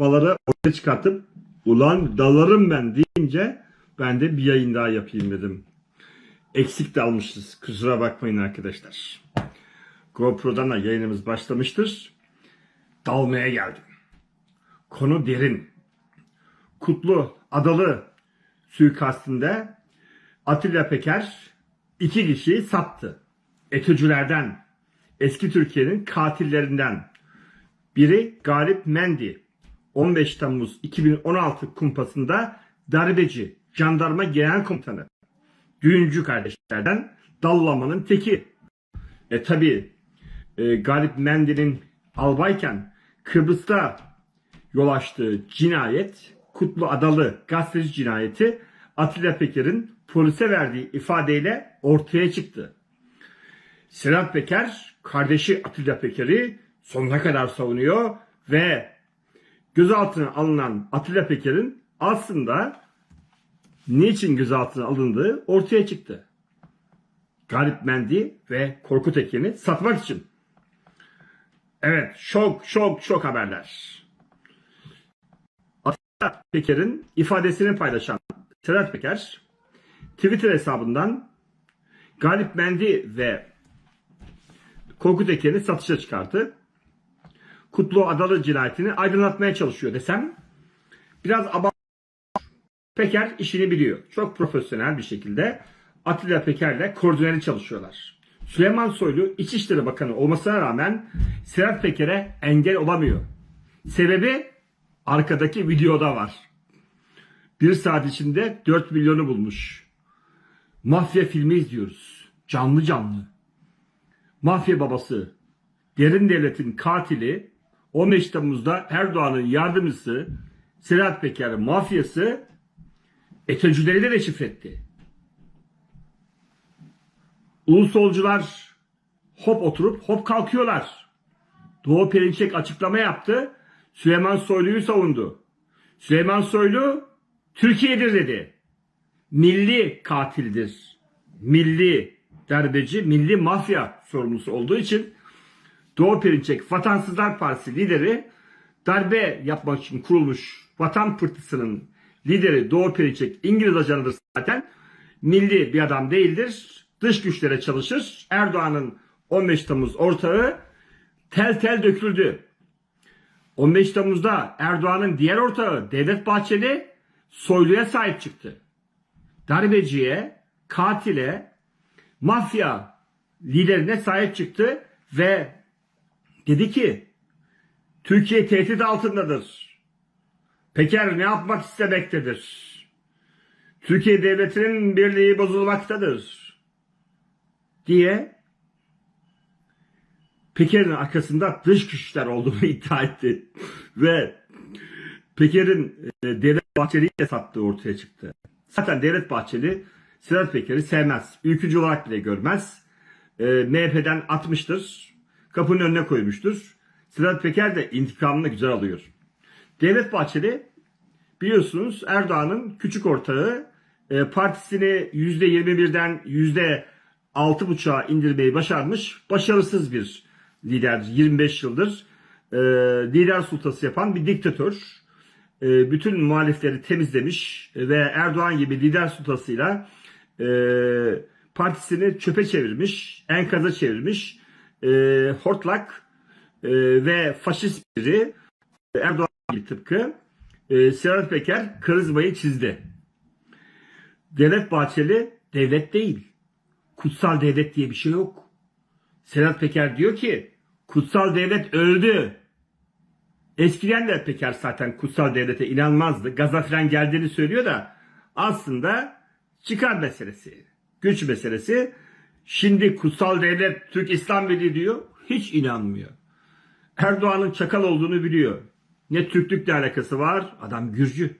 babaları ortaya çıkartıp ulan dalarım ben deyince ben de bir yayın daha yapayım dedim. Eksik de almışız. Kusura bakmayın arkadaşlar. GoPro'dan da yayınımız başlamıştır. Dalmaya geldim. Konu derin. Kutlu Adalı suikastinde Atilla Peker iki kişiyi sattı. ETÖ'cülerden, eski Türkiye'nin katillerinden. Biri Galip Mendi. 15 Temmuz 2016 kumpasında darbeci, jandarma genel komutanı. Düğüncü kardeşlerden Dallaman'ın teki. E tabi e, Galip Mendi'nin albayken Kıbrıs'ta yol açtığı cinayet, Kutlu Adalı gazeteci cinayeti Atilla Peker'in polise verdiği ifadeyle ortaya çıktı. Sedat Peker kardeşi Atilla Peker'i sonuna kadar savunuyor ve gözaltına alınan Atilla Peker'in aslında niçin gözaltına alındığı ortaya çıktı. Galip Mendi ve Korkut Eken'i satmak için. Evet, şok şok şok haberler. Atilla Peker'in ifadesini paylaşan Sedat Peker, Twitter hesabından Galip Mendi ve Korkut Eken'i satışa çıkarttı. Kutlu Adalı cinayetini aydınlatmaya çalışıyor desem biraz abart Peker işini biliyor. Çok profesyonel bir şekilde Atilla Peker'le koordineli çalışıyorlar. Süleyman Soylu İçişleri Bakanı olmasına rağmen Sedat Peker'e engel olamıyor. Sebebi arkadaki videoda var. Bir saat içinde 4 milyonu bulmuş. Mafya filmi izliyoruz. Canlı canlı. Mafya babası, derin devletin katili 15 Temmuz'da Erdoğan'ın yardımcısı Sedat Peker mafyası ETÖ'cüleri de deşifre etti. Ulusolcular hop oturup hop kalkıyorlar. Doğu Perinçek açıklama yaptı. Süleyman Soylu'yu savundu. Süleyman Soylu Türkiye'dir dedi. Milli katildir. Milli darbeci, milli mafya sorumlusu olduğu için Doğu Perinçek Vatansızlar Partisi lideri darbe yapmak için kurulmuş Vatan Pırtısı'nın lideri Doğu Perinçek İngiliz ajanıdır zaten. Milli bir adam değildir. Dış güçlere çalışır. Erdoğan'ın 15 Temmuz ortağı tel tel döküldü. 15 Temmuz'da Erdoğan'ın diğer ortağı Devlet Bahçeli soyluya sahip çıktı. Darbeciye, katile, mafya liderine sahip çıktı ve dedi ki Türkiye tehdit altındadır. Peker ne yapmak istemektedir? Türkiye devletinin birliği bozulmaktadır. Diye Peker'in arkasında dış güçler olduğunu iddia etti. Ve Peker'in e, Devlet Bahçeli'yi de sattığı ortaya çıktı. Zaten Devlet Bahçeli Sedat Peker'i sevmez. Ülkücü olarak bile görmez. E, MHP'den atmıştır. Kapının önüne koymuştur. Sedat Peker de intikamını güzel alıyor. Devlet Bahçeli biliyorsunuz Erdoğan'ın küçük ortağı e, partisini %21'den %6,5'a indirmeyi başarmış. Başarısız bir lider. 25 yıldır e, lider sultası yapan bir diktatör. E, bütün muhalifleri temizlemiş ve Erdoğan gibi lider sultasıyla partisini çöpe çevirmiş, enkaza çevirmiş. E, hortlak e, ve faşist biri Erdoğan gibi tıpkı e, Sedat Peker karizmayı çizdi. Devlet Bahçeli devlet değil. Kutsal devlet diye bir şey yok. Sedat Peker diyor ki kutsal devlet öldü. Eskiden de Peker zaten kutsal devlete inanmazdı. Gaza falan geldiğini söylüyor da aslında çıkar meselesi. Güç meselesi. Şimdi kutsal devlet Türk İslam Birliği diyor. Hiç inanmıyor. Erdoğan'ın çakal olduğunu biliyor. Ne Türklükle alakası var, adam Gürcü.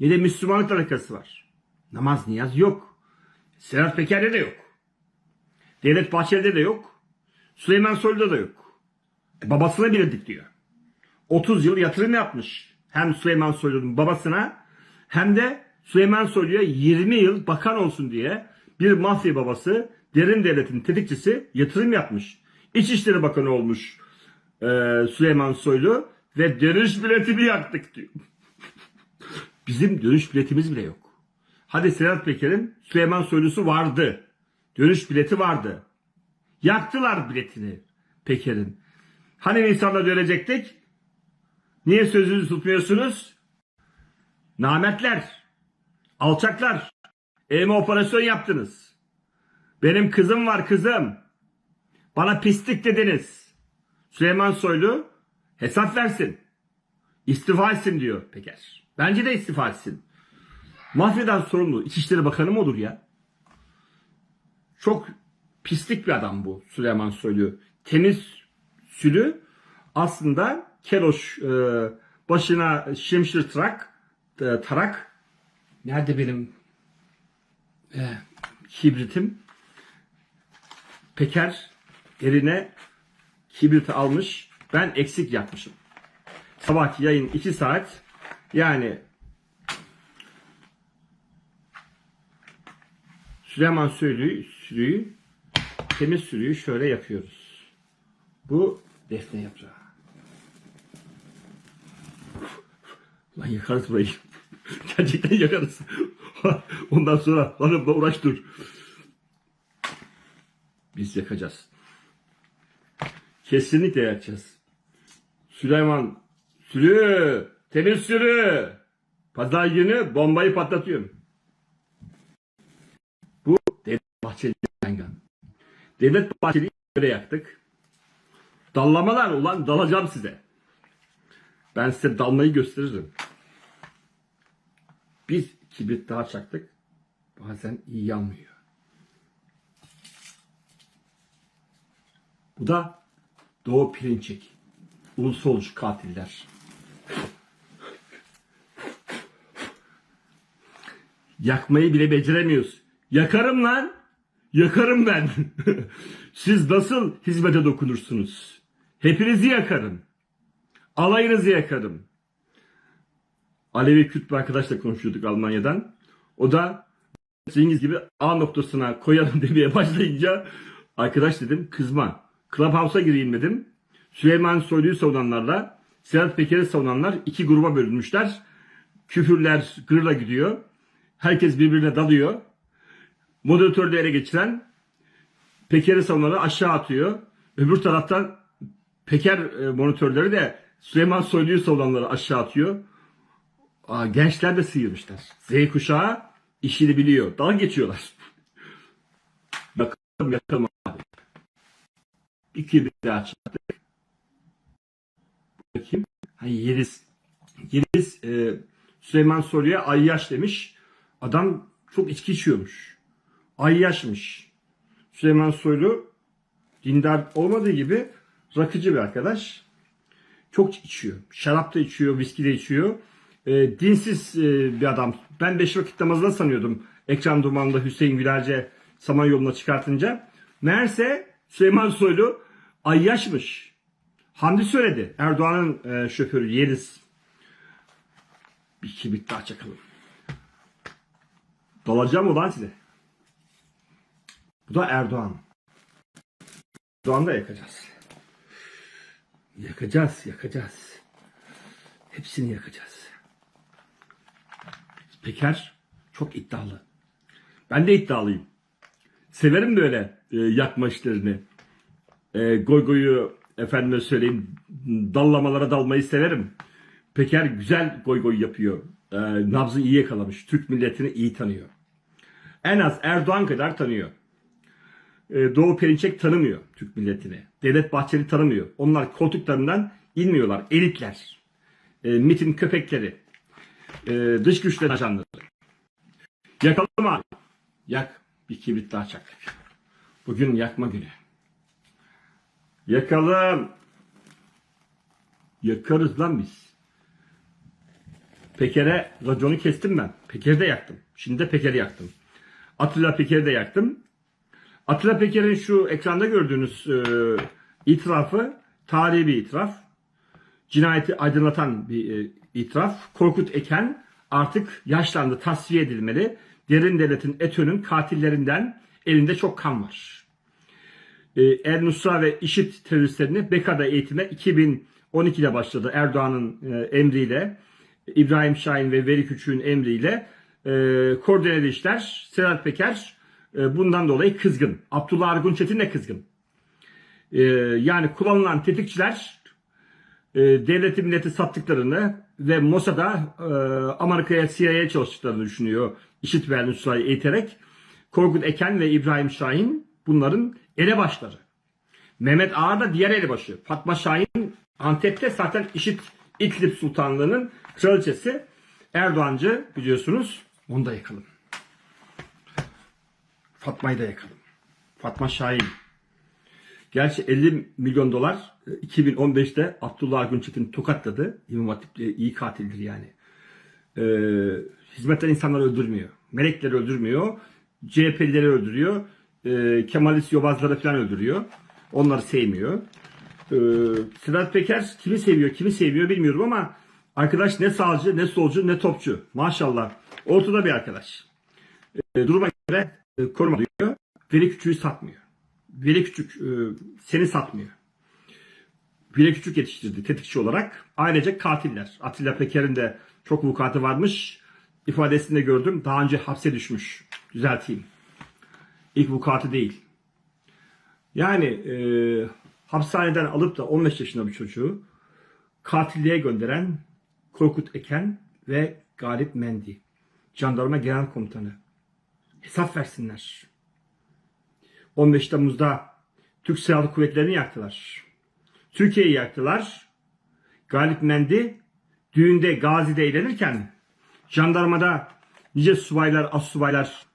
Ne de Müslümanlıkla alakası var. Namaz niyaz yok. Sedat Peker'de de yok. Devlet Bahçeli'de de yok. Süleyman Soylu'da da yok. E, babasına bilirdik diyor. 30 yıl yatırım yapmış. Hem Süleyman Soylu'nun babasına hem de Süleyman Soylu'ya 20 yıl bakan olsun diye bir mafya babası derin devletin tetikçisi yatırım yapmış. İçişleri Bakanı olmuş e, Süleyman Soylu ve dönüş biletini yaktık diyor. Bizim dönüş biletimiz bile yok. Hadi Sedat Peker'in Süleyman Soylusu vardı. Dönüş bileti vardı. Yaktılar biletini Peker'in. Hani Nisan'da dönecektik? Niye sözünüzü tutmuyorsunuz? Nametler, alçaklar, elime operasyon yaptınız. Benim kızım var kızım. Bana pislik dediniz. Süleyman Soylu hesap versin. İstifa etsin diyor Peker. Bence de istifa etsin. Mafyadan sorumlu İçişleri Bakanı mı olur ya? Çok pislik bir adam bu Süleyman Soylu. Temiz sülü aslında Keroş e, başına şimşir tarak, e, tarak nerede benim e, kibritim Peker eline kibriti almış ben eksik yakmışım. Sabahki yayın 2 saat yani Süleyman Soylu'yu sürüyü temiz sürüyü şöyle yapıyoruz. Bu defne yaprağı. Lan yakarız burayı. Gerçekten yakarız. Ondan sonra hanımla uğraş dur. Biz yakacağız. Kesinlikle yakacağız. Süleyman sürü, temiz sürü. Pazar günü bombayı patlatıyorum. Bu Devlet Bahçeli yangın. Devlet Bahçeli'yi böyle yaktık. Dallamalar ulan dalacağım size. Ben size dalmayı gösteririm. Biz kibrit daha çaktık. Bazen iyi yanmıyor. Bu da Doğu Pirinçek. Ulusolcu katiller. Yakmayı bile beceremiyoruz. Yakarım lan. Yakarım ben. Siz nasıl hizmete dokunursunuz? Hepinizi yakarım. Alayınızı yakarım. Alevi Kürt bir arkadaşla konuşuyorduk Almanya'dan. O da Cengiz gibi A noktasına koyalım demeye başlayınca arkadaş dedim kızma. Clubhouse'a gireyim dedim. Süleyman Soylu'yu savunanlarla Sedat Peker'i savunanlar iki gruba bölünmüşler. Küfürler gırla gidiyor. Herkes birbirine dalıyor. Moderatörü ele geçiren Peker'i savunanları aşağı atıyor. Öbür taraftan Peker e, monitörleri de Süleyman Soylu'yu savunanları aşağı atıyor. Aa, gençler de sıyırmışlar. Z kuşağı işini biliyor. Dalga geçiyorlar. Yakalım yakalım abi. İki bir daha çattık. Bakayım. Ha, Yeliz. Yeliz e, Süleyman Soylu'ya ayyaş demiş. Adam çok içki içiyormuş. Ayyaşmış. Süleyman Soylu dindar olmadığı gibi rakıcı bir arkadaş. Çok içiyor. Şarap da içiyor, viski de içiyor. E, dinsiz e, bir adam. Ben beş vakit namazında sanıyordum. Ekran dumanında Hüseyin Gülerce Samanyolu'na çıkartınca. Meğerse Süleyman Soylu ayyaşmış. Hamdi söyledi. Erdoğan'ın e, şoförü Yeliz. Bir kibrit daha çakalım. Dalacağım ulan size. Bu da Erdoğan. Erdoğan'ı da yakacağız. Yakacağız, yakacağız. Hepsini yakacağız. Peker çok iddialı. Ben de iddialıyım. Severim böyle e, yakma işlerini. E, goy goyu efendime söyleyeyim dallamalara dalmayı severim. Peker güzel goy goy yapıyor. E, nabzı iyi yakalamış. Türk milletini iyi tanıyor. En az Erdoğan kadar tanıyor. E, Doğu Perinçek tanımıyor Türk milletini. Devlet Bahçeli tanımıyor. Onlar koltuklarından inmiyorlar. Elitler. E, MIT'in köpekleri. E, dış güçler ajanları. Yakalım abi. Yak. Bir kibrit daha çak. Bugün yakma günü. Yakalım. Yakarız lan biz. Peker'e raconu kestim ben. Peker'i de yaktım. Şimdi de Peker'i yaktım. Atilla Peker'i de yaktım. Atilla Peker'in şu ekranda gördüğünüz e, itirafı tarihi bir itiraf. Cinayeti aydınlatan bir e, itiraf. Korkut Eken artık yaşlandı, tasfiye edilmeli. Derin devletin ETÖ'nün katillerinden elinde çok kan var. El Nusra ve IŞİD teröristlerini Beka'da eğitime 12'de başladı Erdoğan'ın e, emriyle. İbrahim Şahin ve Veli Küçük'ün emriyle e, koordineli işler. Sedat Peker e, bundan dolayı kızgın. Abdullah Argun Çetin de kızgın. E, yani kullanılan tetikçiler e, devleti milleti sattıklarını ve Mossad'a Amerika'ya CIA'ya çalıştıklarını düşünüyor. İşit ve Nusra'yı eğiterek. Korkut Eken ve İbrahim Şahin bunların elebaşları. Mehmet Ağar da diğer elebaşı. Fatma Şahin Antep'te zaten İşit İdlib Sultanlığı'nın kraliçesi. Erdoğancı biliyorsunuz. Onu da yakalım. Fatma'yı da yakalım. Fatma Şahin. Gerçi 50 milyon dolar e, 2015'te Abdullah Günçetin tokatladı. İmam Hatip e, iyi katildir yani. Ee, hizmetten insanları öldürmüyor. Melekleri öldürmüyor. CHP'lileri öldürüyor. Ee, Kemalist yobazları falan öldürüyor. Onları sevmiyor. Ee, Sedat Peker kimi seviyor, kimi sevmiyor bilmiyorum ama arkadaş ne sağcı, ne solcu, ne topçu. Maşallah. Ortada bir arkadaş. Ee, duruma göre e, koruma diyor. Veli Küçük'ü satmıyor. Veli Küçük e, seni satmıyor. Veli Küçük yetiştirdi tetikçi olarak. Ayrıca katiller. Atilla Peker'in de çok vukuatı varmış. İfadesinde de gördüm. Daha önce hapse düşmüş. Düzelteyim. İlk vukuatı değil. Yani e, hapishaneden alıp da 15 yaşında bir çocuğu katilliğe gönderen Korkut Eken ve Galip Mendi. Jandarma Genel Komutanı. Hesap versinler. 15 Temmuz'da Türk Silahlı Kuvvetleri'ni yaktılar. Türkiye'yi yaktılar. Galip Mendi düğünde Gazi'de eğlenirken jandarmada nice subaylar, as subaylar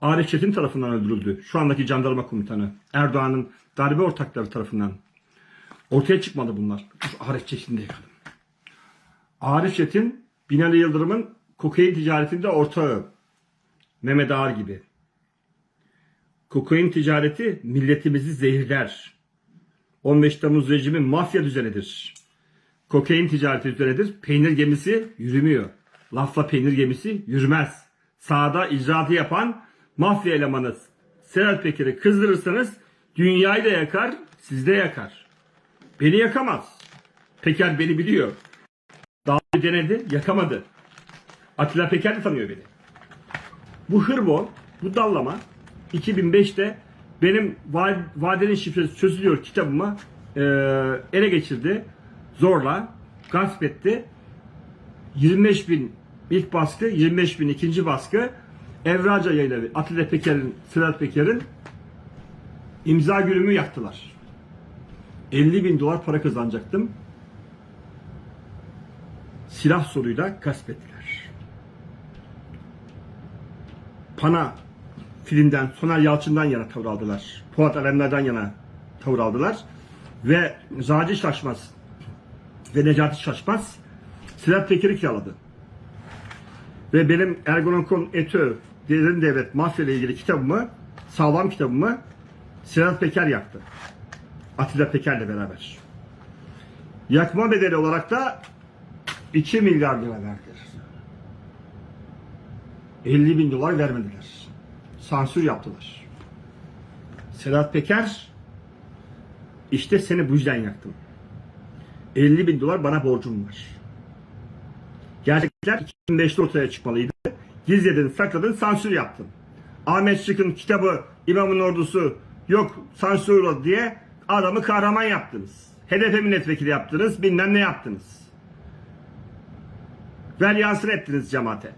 Arif Çetin tarafından öldürüldü. Şu andaki jandarma komutanı. Erdoğan'ın darbe ortakları tarafından. Ortaya çıkmadı bunlar. Arif Çetin'i de yakalım. Arif Çetin, Binali Yıldırım'ın kokain ticaretinde ortağı. Mehmet Ağar gibi. Kokain ticareti milletimizi zehirler. 15 Temmuz rejimi mafya düzenidir. Kokain ticareti düzenidir. Peynir gemisi yürümüyor. Lafla peynir gemisi yürümez. Sahada icraatı yapan mafya elemanı Sedat Peker'i kızdırırsanız dünyayı da yakar, siz de yakar. Beni yakamaz. Peker beni biliyor. Daha önce denedi, yakamadı. Atilla Peker de tanıyor beni. Bu hırbo, bu dallama 2005'te benim va- vadenin şifresi çözülüyor kitabımı e, ele geçirdi. Zorla gasp etti. 25 bin ilk baskı, 25 bin ikinci baskı. Evraca yayınları Atilla Peker'in, Sedat Peker'in imza günümü yaktılar. 50 bin dolar para kazanacaktım. Silah soruyla gasp ettiler. Pana filmden Soner Yalçın'dan yana tavır aldılar. Polat Alemdar'dan yana tavır aldılar. Ve Zaci Şaşmaz ve Necati Şaşmaz Sedat Peker'i kiraladı. Ve benim Ergonokon Etö Derin Devlet Mafya ile ilgili kitabımı, sağlam kitabımı Sedat Peker yaktı. Atilla Peker'le beraber. Yakma bedeli olarak da 2 milyar lira verdiler. 50 bin dolar vermediler. Sansür yaptılar. Sedat Peker işte seni bu yüzden yaktım. 50 bin dolar bana borcum var. Gerçekler 2005'te ortaya çıkmalıydı. Gizledin, sakladın, sansür yaptın. Ahmet Şık'ın kitabı İmamın Ordusu yok sansür uğradı diye adamı kahraman yaptınız. HDP milletvekili yaptınız, bilmem ne yaptınız. Ver yansır ettiniz cemaate.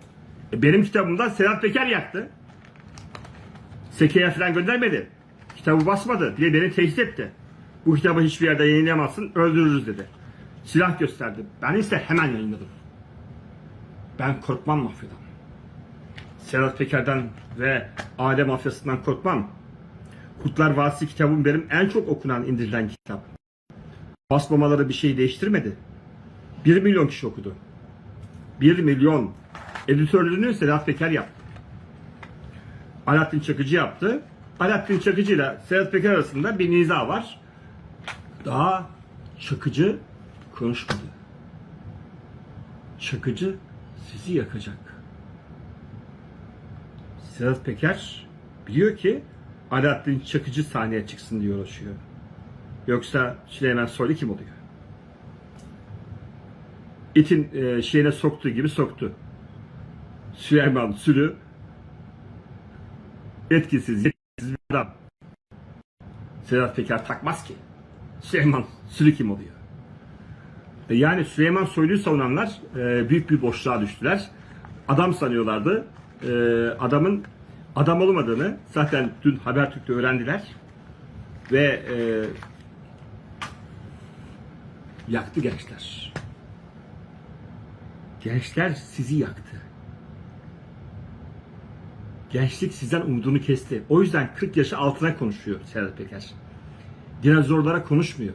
E benim kitabımda Sedat Peker yaktı. Seke'ye falan göndermedi. Kitabı basmadı diye beni tehdit etti. Bu kitabı hiçbir yerde yayınlayamazsın, öldürürüz dedi. Silah gösterdi. Ben ise hemen yayınladım. Ben korkmam mafyadan. Sedat Peker'den ve aile mafyasından korkmam. Kurtlar Vadisi kitabım benim en çok okunan indirilen kitap. Basmamaları bir şey değiştirmedi. 1 milyon kişi okudu. 1 milyon. Editörlüğünü Sedat Peker yaptı. Alaaddin Çakıcı yaptı. Alaaddin Çakıcı ile Sedat Peker arasında bir niza var. Daha Çakıcı konuşmadı. Çakıcı sizi yakacak. Sedat Peker biliyor ki Alaaddin Çakıcı sahneye çıksın diye uğraşıyor. Yoksa Süleyman Soylu kim oluyor? itin e, şeyine soktuğu gibi soktu. Süleyman Sülü etkisiz, yetkisiz bir adam. Sedat Peker takmaz ki. Süleyman Sülü kim oluyor? E, Yani Süleyman Soylu'yu savunanlar e, büyük bir boşluğa düştüler. Adam sanıyorlardı. E, adamın adam olmadığını zaten dün Habertürk'te öğrendiler. Ve e, yaktı gençler. Gençler sizi yaktı. Gençlik sizden umudunu kesti. O yüzden 40 yaşı altına konuşuyor Sedat Peker. Dinozorlara konuşmuyor.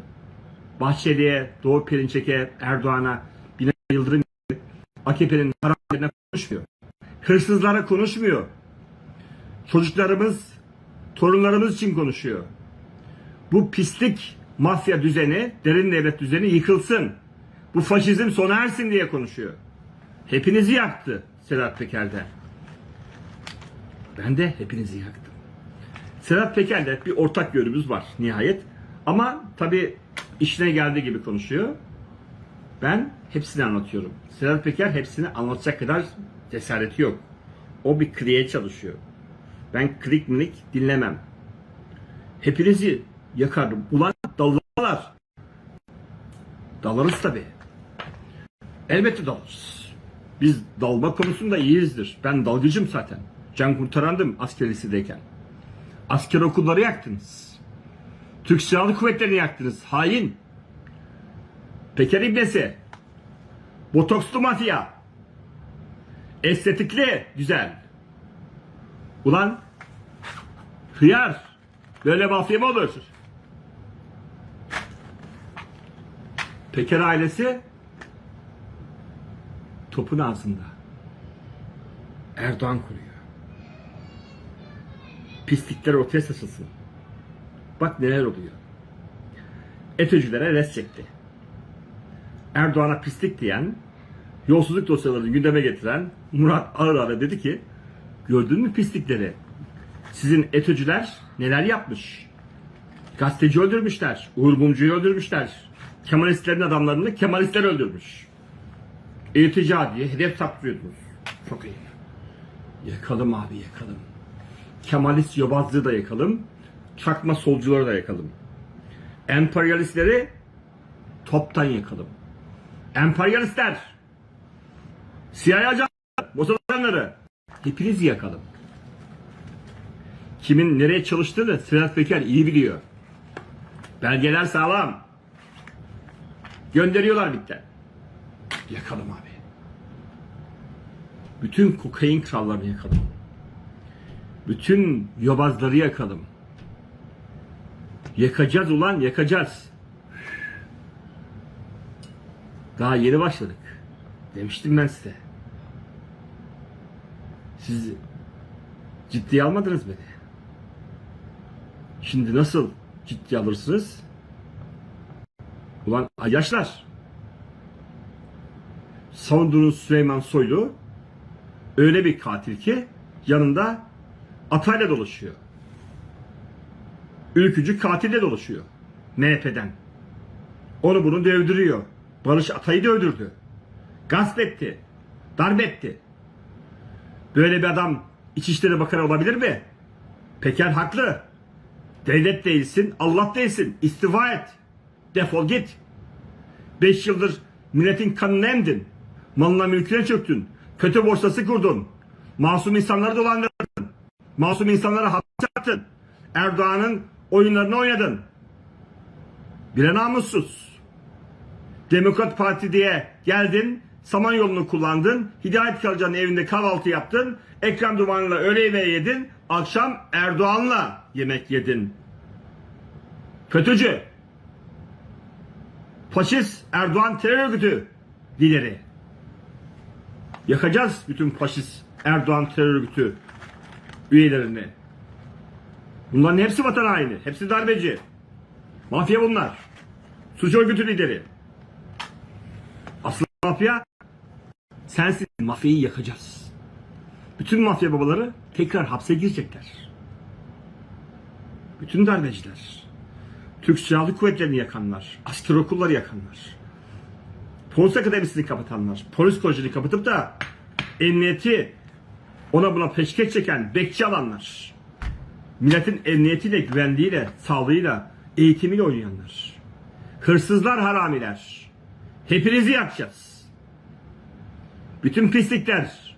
Bahçeli'ye, Doğu Perinçek'e, Erdoğan'a, Binali Yıldırım AKP'nin karakterine konuşmuyor. Hırsızlara konuşmuyor. Çocuklarımız, torunlarımız için konuşuyor. Bu pislik mafya düzeni, derin devlet düzeni yıkılsın. Bu faşizm sona ersin diye konuşuyor. Hepinizi yaktı Sedat Peker'de. Ben de hepinizi yaktım. Sedat Peker'le bir ortak yönümüz var nihayet. Ama tabii işine geldiği gibi konuşuyor. Ben hepsini anlatıyorum. Sedat Peker hepsini anlatacak kadar cesareti yok. O bir kliye çalışıyor. Ben klik minik dinlemem. Hepinizi yakarım. Ulan dallarlar. Dalarız tabii. Elbette dalarız. Biz dalma konusunda iyiyizdir. Ben dalgıcım zaten. Can kurtarandım asker lisedeyken. Asker okulları yaktınız. Türk Silahlı Kuvvetleri'ni yaktınız. Hain. Peker İbnesi. Botokslu mafya. Estetikli. Güzel. Ulan hıyar. Böyle mafya mı olur? Peker ailesi topun ağzında. Erdoğan kuruyor. Pislikler ortaya saçılsın. Bak neler oluyor. ETÖ'cülere res çekti. Erdoğan'a pislik diyen, yolsuzluk dosyalarını gündeme getiren Murat Ağırar'a dedi ki, gördün mü pislikleri? Sizin ETÖ'cüler neler yapmış? Gazeteci öldürmüşler, Uğur Mumcu'yu öldürmüşler. Kemalistlerin adamlarını Kemalistler öldürmüş. İrtica diye hedef saptırıyordunuz. Çok iyi. Yakalım abi yakalım. Kemalist yobazlığı da yakalım. Çakma solcuları da yakalım. Emperyalistleri toptan yakalım. Emperyalistler, CIA ajanları, Mossad ajanları hepinizi yakalım. Kimin nereye çalıştığını Sedat Peker iyi biliyor. Belgeler sağlam. Gönderiyorlar bitten. Yakalım abi. Bütün kokain krallarını yakalım. Bütün yobazları yakalım. Yakacağız ulan yakacağız. Daha yeni başladık. Demiştim ben size. Siz ciddiye almadınız beni. Şimdi nasıl ciddiye alırsınız? Ulan yaşlar. Savunduğunuz Süleyman Soylu öyle bir katil ki yanında atayla dolaşıyor. Ülkücü katille dolaşıyor. MHP'den. Onu bunu dövdürüyor. Barış Atay'ı da öldürdü. Gasp etti. Darp etti. Böyle bir adam İçişleri Bakanı olabilir mi? Peker haklı. Devlet değilsin, Allah değilsin. İstifa et. Defol git. Beş yıldır milletin kanını emdin. Malına mülküne çöktün. Kötü borsası kurdun. Masum insanları dolandırdın. Masum insanlara hapse attın. Erdoğan'ın oyunlarını oynadın. Bire namussuz. Demokrat Parti diye geldin, Samanyolu'nu kullandın, Hidayet Karaca'nın evinde kahvaltı yaptın, Ekrem Duman'la öğle yemeği yedin, akşam Erdoğan'la yemek yedin. FETÖ'cü, faşist Erdoğan terör örgütü lideri. Yakacağız bütün faşist Erdoğan terör örgütü üyelerini. Bunların hepsi vatan haini, hepsi darbeci. Mafya bunlar. Suç örgütü lideri. Asıl mafya sensin. Mafyayı yakacağız. Bütün mafya babaları tekrar hapse girecekler. Bütün darbeciler. Türk Silahlı Kuvvetleri'ni yakanlar. Asker okulları yakanlar. Polis akademisini kapatanlar, polis kolejini kapatıp da emniyeti ona buna peşkeş çeken bekçi alanlar, milletin emniyetiyle, güvenliğiyle, sağlığıyla, eğitimiyle oynayanlar, hırsızlar, haramiler, hepinizi yakacağız. Bütün pislikler,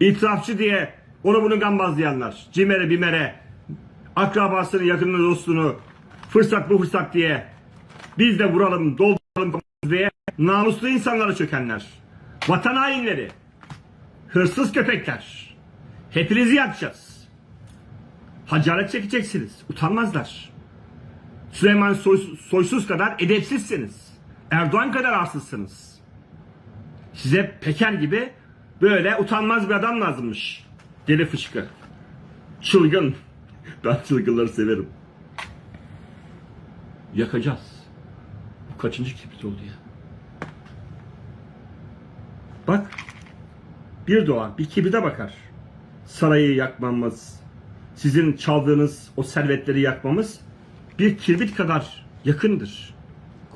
itirafçı diye onu bunu gambazlayanlar, cimere bimere, akrabasını, yakınını, dostunu, fırsat bu fırsat diye biz de vuralım, dolduralım diye namuslu insanlara çökenler, vatan hainleri, hırsız köpekler, hepinizi yakacağız. Hacaret çekeceksiniz, utanmazlar. Süleyman Soy- Soysuz kadar edepsizsiniz. Erdoğan kadar arsızsınız. Size Peker gibi böyle utanmaz bir adam lazımmış. Deli fışkı. Çılgın. Ben çılgınları severim. Yakacağız. Bu kaçıncı kibrit oldu ya? Bak. Bir doğa bir kibrite bakar. Sarayı yakmamız, sizin çaldığınız o servetleri yakmamız bir kibrit kadar yakındır.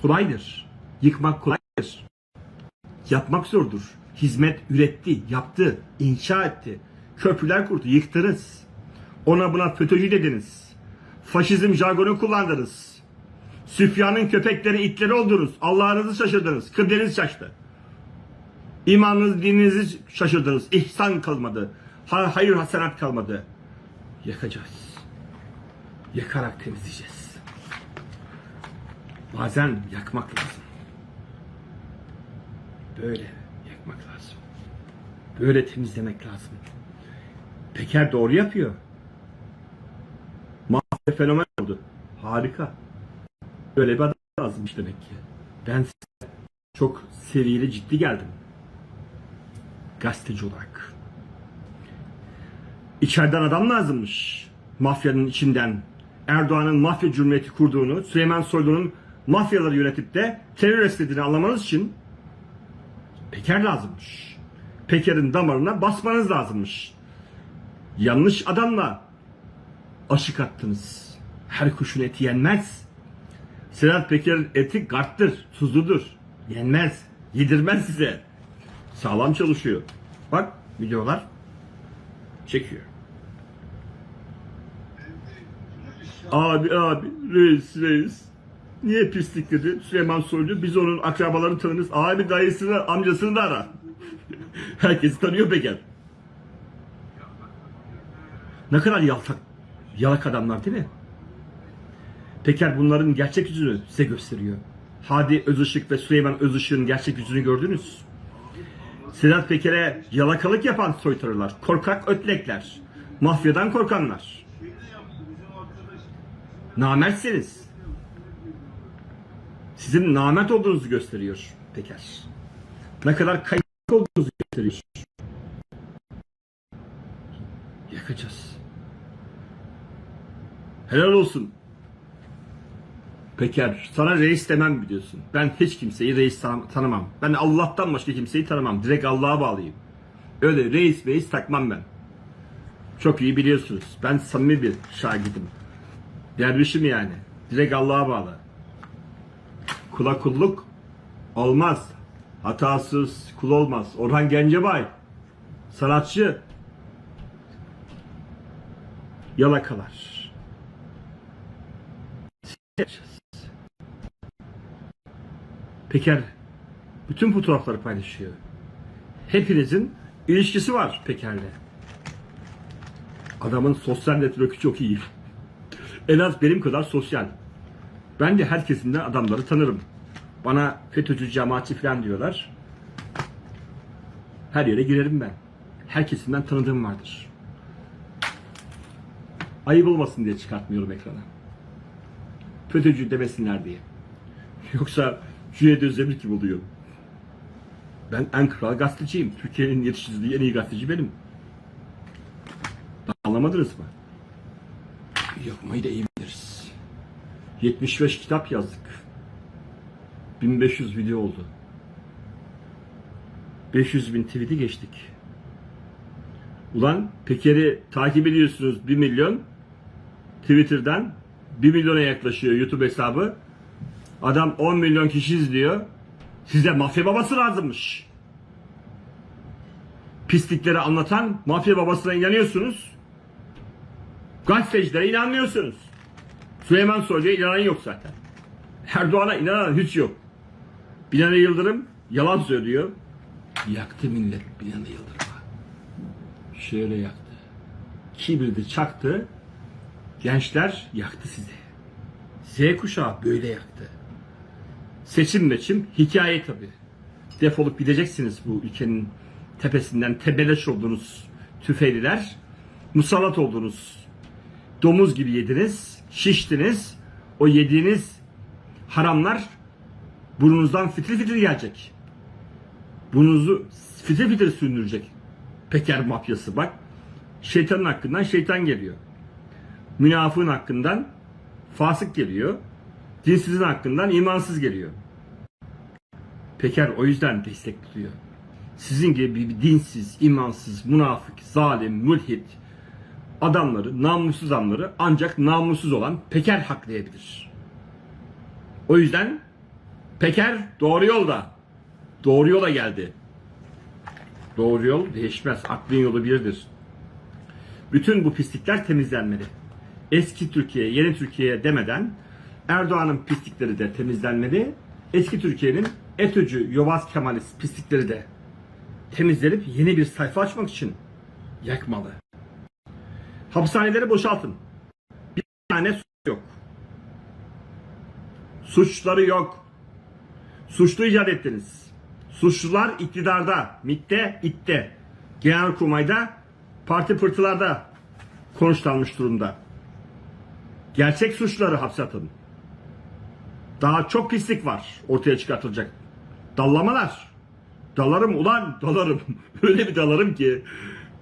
Kolaydır. Yıkmak kolaydır. Yapmak zordur. Hizmet üretti, yaptı, inşa etti. Köprüler kurdu, yıktınız. Ona buna FETÖ'cü dediniz. Faşizm jargonu kullandınız. Süfyan'ın köpekleri, itleri oldunuz. Allah'ınızı şaşırdınız. Kıbleniz şaştı. İmanınız, dininizi şaşırdınız. İhsan kalmadı. Ha, hayır hasenat kalmadı. Yakacağız. Yakarak temizleyeceğiz. Bazen yakmak lazım. Böyle yakmak lazım. Böyle temizlemek lazım. Peker doğru yapıyor. Mafya fenomen oldu. Harika. Böyle bir adam lazımmış demek ki. Ben size çok seviyeli ciddi geldim. Gazeteci olarak. İçeriden adam lazımmış. Mafyanın içinden. Erdoğan'ın mafya cumhuriyeti kurduğunu, Süleyman Soylu'nun mafyaları yönetip de terör istediğini anlamanız için Peker lazımmış. Peker'in damarına basmanız lazımmış. Yanlış adamla aşık attınız. Her kuşun eti yenmez. Sedat Peker'in eti garttır, tuzludur. Yenmez, yedirmez size. Sağlam çalışıyor. Bak videolar çekiyor. Abi abi reis reis. Niye pislik dedi Süleyman Soylu? Biz onun akrabalarını tanırız. Abi dayısını amcasını da ara. Herkesi tanıyor Peker. Ne kadar yaltak, yalak adamlar değil mi? Peker bunların gerçek yüzünü size gösteriyor. Hadi Özışık ve Süleyman Özışık'ın gerçek yüzünü gördünüz. Sedat Peker'e yalakalık yapan soytarılar, korkak ötlekler, mafyadan korkanlar. Namertsiniz. Sizin namert olduğunuzu gösteriyor Peker. Ne kadar kayıp olduğunuzu gösteriyor. Yakacağız. Helal olsun. Peker, sana reis demem biliyorsun. Ben hiç kimseyi reis tan- tanımam. Ben Allah'tan başka kimseyi tanımam. Direkt Allah'a bağlıyım. Öyle reis reis takmam ben. Çok iyi biliyorsunuz. Ben samimi bir şagidim. Dervişim yani. Direkt Allah'a bağlı. Kula kulluk olmaz. Hatasız kul olmaz. Orhan Gencebay. Sanatçı. Yalakalar. Peker bütün fotoğrafları paylaşıyor. Hepinizin ilişkisi var Peker'le. Adamın sosyal network'ü çok iyi. En az benim kadar sosyal. Ben de herkesinden adamları tanırım. Bana FETÖ'cü cemaatçi falan diyorlar. Her yere girerim ben. Herkesinden tanıdığım vardır. Ayıp olmasın diye çıkartmıyorum ekrana. FETÖ'cü demesinler diye. Yoksa Cüneyt Özdemir gibi oluyor. Ben en kral gazeteciyim. Türkiye'nin yetiştirdiği en iyi gazeteci benim. Anlamadınız mı? Yapmayı da iyi. 75 kitap yazdık. 1500 video oldu. 500 bin tweet'i geçtik. Ulan Peker'i takip ediyorsunuz 1 milyon. Twitter'dan 1 milyona yaklaşıyor YouTube hesabı. Adam 10 milyon kişi izliyor. Size mafya babası lazımmış. Pislikleri anlatan mafya babasına inanıyorsunuz. Gazetecilere inanmıyorsunuz. Süleyman Soylu'ya inanan yok zaten. Erdoğan'a inanan hiç yok. Binali Yıldırım yalan söylüyor. Yaktı millet Binali Yıldırım'a. Şöyle yaktı. Kibirdi çaktı. Gençler yaktı sizi. Z kuşağı böyle yaktı. Seçim meçim hikaye tabi. Defolup gideceksiniz bu ülkenin tepesinden tebeleş olduğunuz tüfeğliler. Musallat oldunuz. Domuz gibi yediniz, şiştiniz. O yediğiniz haramlar burnunuzdan fitil fitil gelecek. Burnunuzu fitil fitil sündürecek. Peker mafyası bak. Şeytanın hakkından şeytan geliyor. Münafığın hakkından fasık geliyor. Dinsizin hakkından imansız geliyor. Peker o yüzden destekliyor. Sizin gibi bir dinsiz, imansız, münafık, zalim, mülhit adamları, namussuz adamları ancak namussuz olan Peker haklayabilir. O yüzden Peker doğru yolda. Doğru yola geldi. Doğru yol değişmez. Aklın yolu birdir. Bütün bu pislikler temizlenmeli. Eski Türkiye, yeni Türkiye demeden Erdoğan'ın pislikleri de temizlenmeli. Eski Türkiye'nin ETÖ'cü, Yovaz Kemalist pislikleri de temizlenip yeni bir sayfa açmak için yakmalı. Hapishaneleri boşaltın. Bir tane suç yok. Suçları yok. Suçlu icat ettiniz. Suçlular iktidarda, MİT'te, İT'te, Genelkurmay'da, parti pırtılarda konuşlanmış durumda. Gerçek suçları hapse atın. Daha çok pislik var ortaya çıkartılacak. Dallamalar. Dalarım ulan dalarım. Öyle bir dalarım ki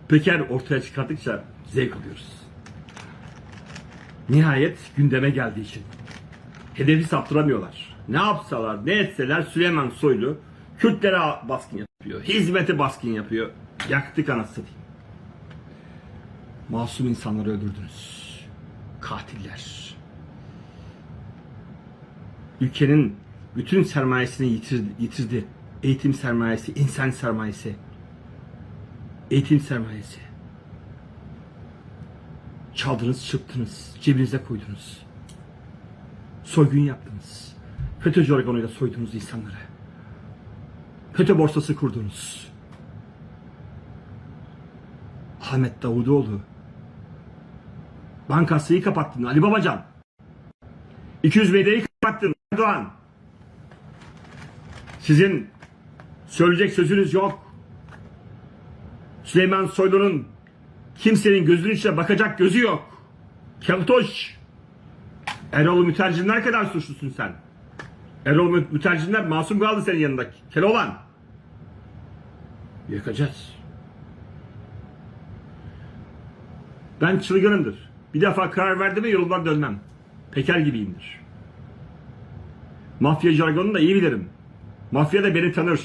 Peker ortaya çıkarttıkça zevk alıyoruz. Nihayet gündeme geldiği için. Hedefi saptıramıyorlar. Ne yapsalar, ne etseler Süleyman Soylu Kürtlere baskın yapıyor. Hizmete baskın yapıyor. Yaktık anasını. Masum insanları öldürdünüz. Katiller. Ülkenin bütün sermayesini yitirdi. yitirdi. Eğitim sermayesi, insan sermayesi. Eğitim sermayesi. Çaldınız, çırptınız, cebinize koydunuz. Soygun yaptınız. FETÖ'cü organıyla soydunuz insanları. FETÖ borsası kurdunuz. Ahmet Davutoğlu. Bankasıyı kapattın Ali Babacan. 200 medyayı kapattın Erdoğan. Sizin söyleyecek sözünüz yok. Süleyman Soylu'nun kimsenin gözünün içine bakacak gözü yok. Keltoş. Erol Mütercimler kadar suçlusun sen. Erol Mü- Mütercimler masum kaldı senin yanında. Keloğlan. Yakacağız. Ben çılgınımdır. Bir defa karar verdim mi yolumdan dönmem. Peker gibiyimdir. Mafya jargonunu da iyi bilirim. Mafya da beni tanır.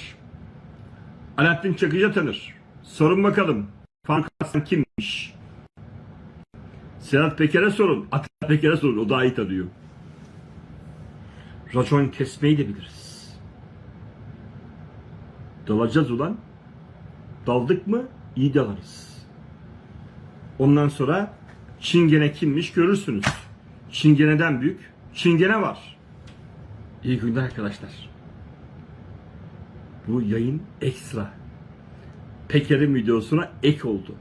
Alaaddin Çakıcı tanır. Sorun bakalım. Faruk Aslan kimmiş? Sedat Peker'e sorun. Atilla Peker'e sorun. O daha iyi tanıyor. Racon kesmeyi de biliriz. Dalacağız ulan. Daldık mı iyi dalarız. Ondan sonra Çingene kimmiş görürsünüz. Çingene'den büyük Çingene var. İyi günler arkadaşlar. Bu yayın ekstra. Peker'in videosuna ek oldu.